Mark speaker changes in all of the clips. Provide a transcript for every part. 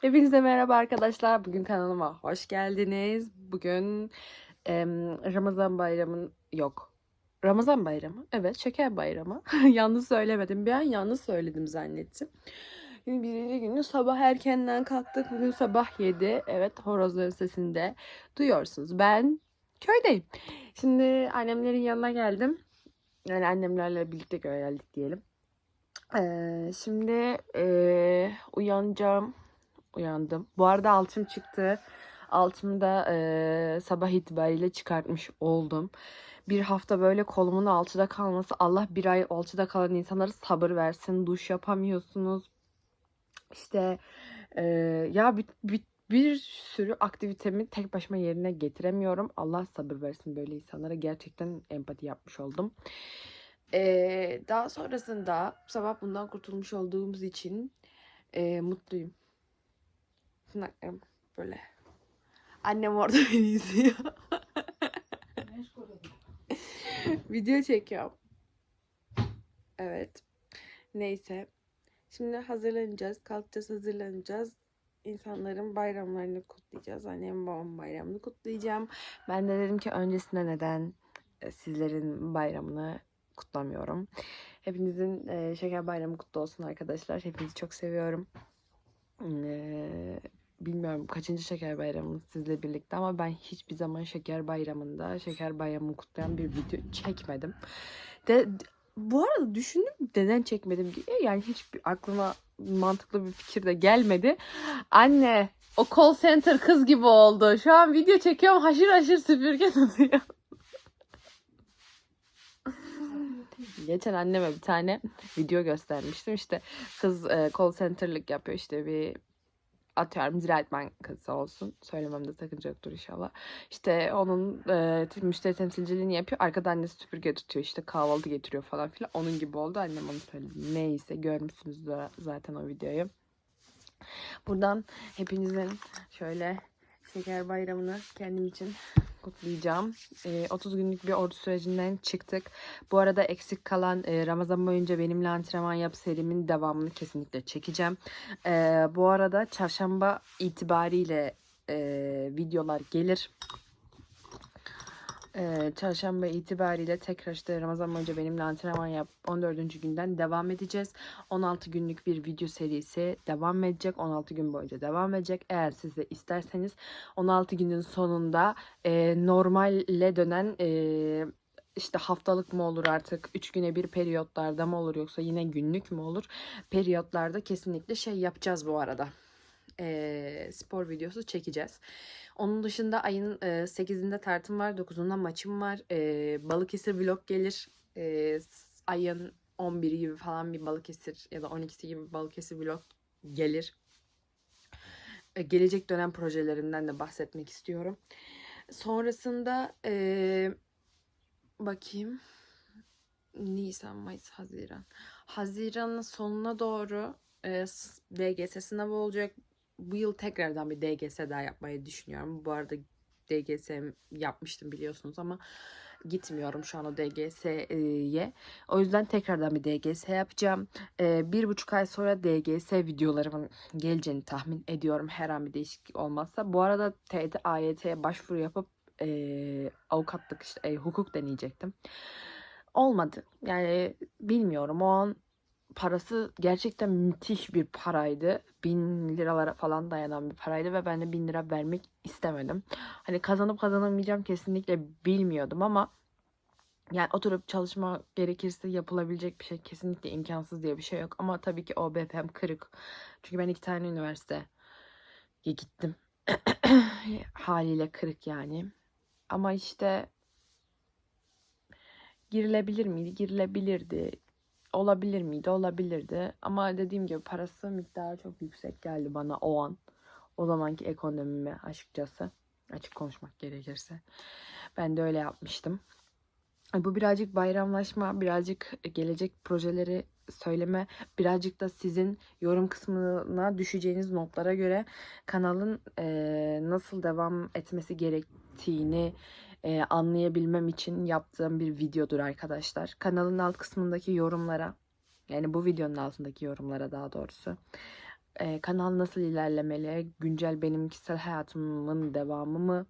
Speaker 1: Hepinize merhaba arkadaşlar. Bugün kanalıma hoş geldiniz. Bugün em, Ramazan bayramın yok. Ramazan bayramı. Evet, şeker bayramı. yanlış söylemedim. Bir an yanlış söyledim zannettim. Şimdi birinci günü sabah erkenden kalktık. Bugün sabah 7. Evet, horozların sesini de duyuyorsunuz. Ben köydeyim. Şimdi annemlerin yanına geldim. Yani annemlerle birlikte geldik diyelim. Ee, şimdi ee, uyanacağım uyandım. Bu arada altım çıktı. Altımı da e, sabah itibariyle çıkartmış oldum. Bir hafta böyle kolumun altıda kalması Allah bir ay altıda kalan insanlara sabır versin. Duş yapamıyorsunuz. İşte e, ya bir, bir, bir sürü aktivitemi tek başıma yerine getiremiyorum. Allah sabır versin böyle insanlara. Gerçekten empati yapmış oldum. E, daha sonrasında sabah bundan kurtulmuş olduğumuz için e, mutluyum. Tırnaklarım böyle. Annem orada beni izliyor. Video çekiyorum. Evet. Neyse. Şimdi hazırlanacağız. Kalkacağız hazırlanacağız. İnsanların bayramlarını kutlayacağız. Annem babam bayramını kutlayacağım. Ben de dedim ki öncesinde neden e, sizlerin bayramını kutlamıyorum. Hepinizin e, şeker bayramı kutlu olsun arkadaşlar. Hepinizi çok seviyorum. Bilmiyorum kaçıncı şeker bayramımız sizle birlikte ama ben hiçbir zaman şeker bayramında şeker bayramını kutlayan bir video çekmedim. De, bu arada düşündüm neden çekmedim diye yani hiçbir aklıma mantıklı bir fikir de gelmedi. Anne o call center kız gibi oldu. Şu an video çekiyorum haşır haşır süpürge tutuyor. Geçen anneme bir tane video göstermiştim. İşte kız e, call center'lık yapıyor işte bir atıyorum Ziraat Bankası olsun. Söylememde sakınca yoktur inşallah. İşte onun e, müşteri temsilciliğini yapıyor. Arkada annesi süpürge tutuyor. işte kahvaltı getiriyor falan filan. Onun gibi oldu. Annem onu söyledi. Neyse görmüşsünüz zaten o videoyu. Buradan hepinizin şöyle şeker bayramını kendim için kutlayacağım. Ee, 30 günlük bir ordu sürecinden çıktık. Bu arada eksik kalan e, Ramazan boyunca benimle antrenman yap serimin devamını kesinlikle çekeceğim. Ee, bu arada çarşamba itibariyle e, videolar gelir. Çarşamba itibariyle tekrar işte Ramazan boyunca benimle antrenman yap 14. günden devam edeceğiz. 16 günlük bir video serisi devam edecek. 16 gün boyunca devam edecek. Eğer siz de isterseniz 16 günün sonunda e, normalle dönen e, işte haftalık mı olur artık 3 güne bir periyotlarda mı olur yoksa yine günlük mü olur? Periyotlarda kesinlikle şey yapacağız bu arada. E, spor videosu çekeceğiz. Onun dışında ayın e, 8'inde tartım var, 9'unda maçım var. E, Balıkesir vlog gelir. E, ayın 11'i gibi falan bir Balıkesir ya da 12'si gibi Balıkesir vlog gelir. E, gelecek dönem projelerimden de bahsetmek istiyorum. Sonrasında e, bakayım. Nisan, Mayıs, Haziran. Haziran'ın sonuna doğru e, DGS sınavı olacak bu yıl tekrardan bir DGS daha yapmayı düşünüyorum. Bu arada DGS yapmıştım biliyorsunuz ama gitmiyorum şu an o DGS'ye. O yüzden tekrardan bir DGS yapacağım. Ee, bir buçuk ay sonra DGS videolarımın geleceğini tahmin ediyorum. Her an bir değişiklik olmazsa. Bu arada TET AYT'ye başvuru yapıp e, avukatlık işte e, hukuk deneyecektim. Olmadı. Yani bilmiyorum o an parası gerçekten müthiş bir paraydı. Bin liralara falan dayanan bir paraydı ve ben de bin lira vermek istemedim. Hani kazanıp kazanamayacağım kesinlikle bilmiyordum ama yani oturup çalışma gerekirse yapılabilecek bir şey kesinlikle imkansız diye bir şey yok. Ama tabii ki o BPM kırık. Çünkü ben iki tane üniversiteye gittim. Haliyle kırık yani. Ama işte girilebilir miydi? Girilebilirdi olabilir miydi? Olabilirdi. Ama dediğim gibi parası miktarı çok yüksek geldi bana o an. O zamanki ekonomime açıkçası. Açık konuşmak gerekirse. Ben de öyle yapmıştım. Bu birazcık bayramlaşma, birazcık gelecek projeleri söyleme, birazcık da sizin yorum kısmına düşeceğiniz notlara göre kanalın e, nasıl devam etmesi gerektiğini e, anlayabilmem için yaptığım bir videodur arkadaşlar. Kanalın alt kısmındaki yorumlara yani bu videonun altındaki yorumlara daha doğrusu e, kanal nasıl ilerlemeli? Güncel benim kişisel hayatımın devamı mı?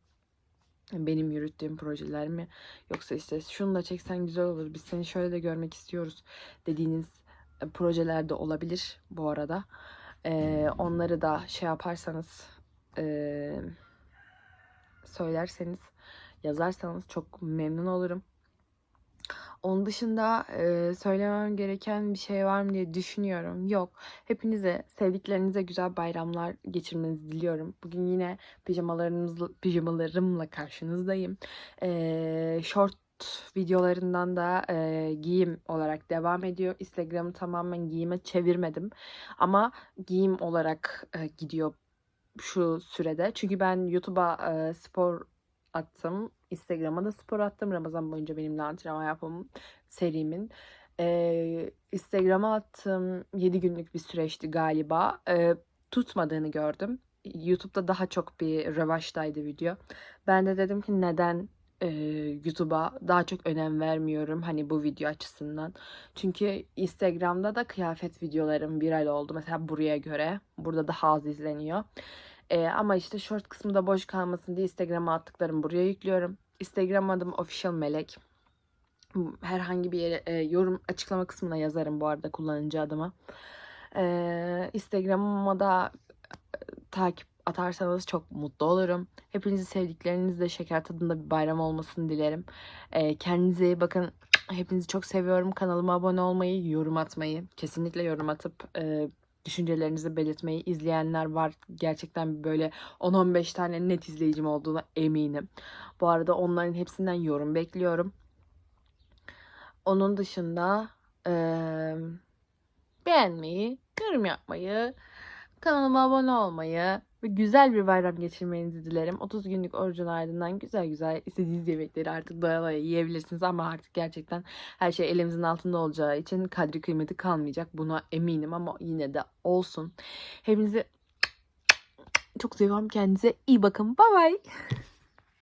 Speaker 1: Benim yürüttüğüm projeler mi? Yoksa işte şunu da çeksen güzel olur. Biz seni şöyle de görmek istiyoruz dediğiniz e, projeler de olabilir bu arada. E, onları da şey yaparsanız e, söylerseniz yazarsanız çok memnun olurum. Onun dışında e, söylemem gereken bir şey var mı diye düşünüyorum. Yok. Hepinize, sevdiklerinize güzel bayramlar geçirmenizi diliyorum. Bugün yine pijamalarımızla, pijamalarımla karşınızdayım. E, short videolarından da e, giyim olarak devam ediyor. Instagram'ı tamamen giyime çevirmedim. Ama giyim olarak e, gidiyor şu sürede. Çünkü ben YouTube'a e, spor attım. Instagram'a da spor attım. Ramazan boyunca benimle antrenman yapmam serimin. Ee, Instagram'a attığım 7 günlük bir süreçti galiba. Ee, tutmadığını gördüm. YouTube'da daha çok bir revaçtaydı video. Ben de dedim ki neden e, YouTube'a daha çok önem vermiyorum hani bu video açısından. Çünkü Instagram'da da kıyafet videolarım viral oldu. Mesela buraya göre. Burada daha az izleniyor. Ee, ama işte short kısmı da boş kalmasın diye Instagram'a attıklarımı buraya yüklüyorum. Instagram adım official melek. Herhangi bir yere e, yorum açıklama kısmına yazarım bu arada kullanıcı adımı. Ee, Instagram'ıma da e, takip atarsanız çok mutlu olurum. Hepinizi sevdiklerinizle şeker tadında bir bayram olmasını dilerim. Ee, kendinize iyi bakın. Hepinizi çok seviyorum. Kanalıma abone olmayı, yorum atmayı, kesinlikle yorum atıp e, düşüncelerinizi belirtmeyi izleyenler var. Gerçekten böyle 10-15 tane net izleyicim olduğuna eminim. Bu arada onların hepsinden yorum bekliyorum. Onun dışında eee, beğenmeyi, yorum yapmayı, kanalıma abone olmayı ve güzel bir bayram geçirmenizi dilerim. 30 günlük orucun ardından güzel güzel istediğiniz yemekleri artık doya doya yiyebilirsiniz ama artık gerçekten her şey elimizin altında olacağı için kadri kıymeti kalmayacak. Buna eminim ama yine de olsun. Hepinizi çok seviyorum. Kendinize iyi bakın. Bye bye.